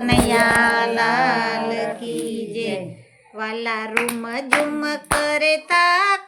કનૈયા લાલ કી જય વાલા રૂમ ઝુમ કરતા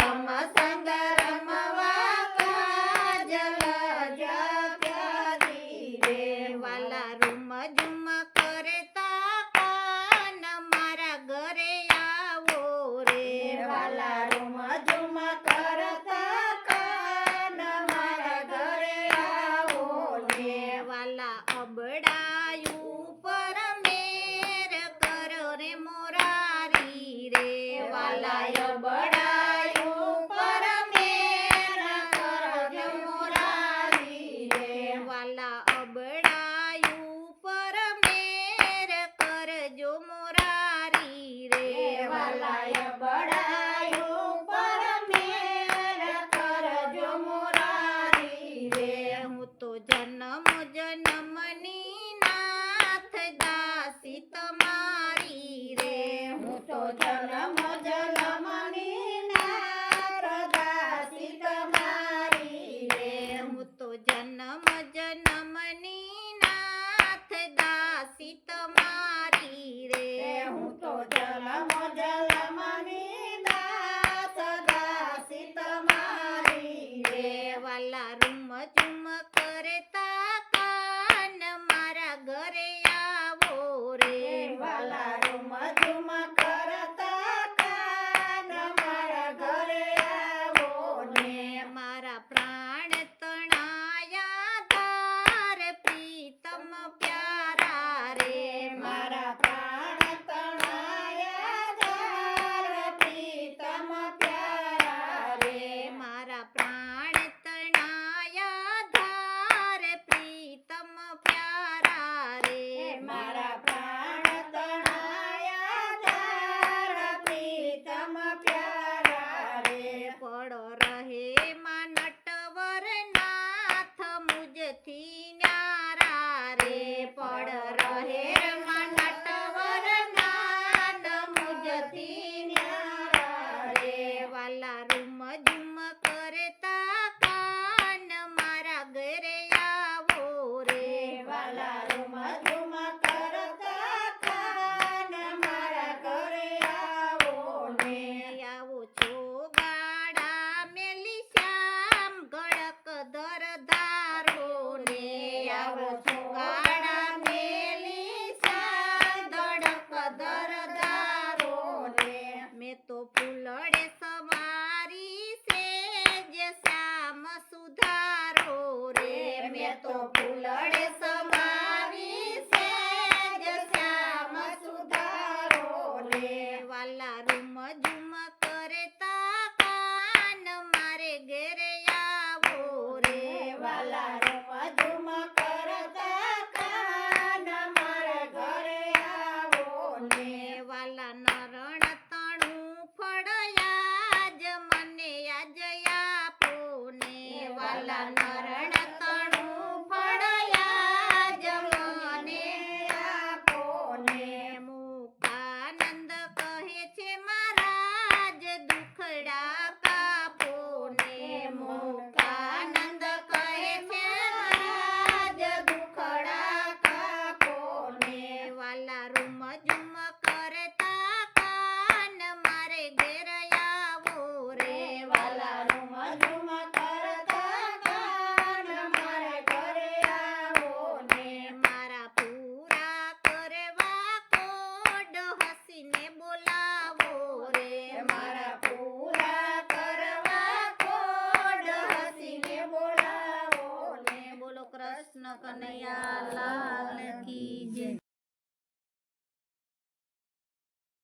Bye-bye. તો ફૂલડ સમાવી છે. શ્યામ સુધારો રે વાલા રૂમ ઝુમ કરતા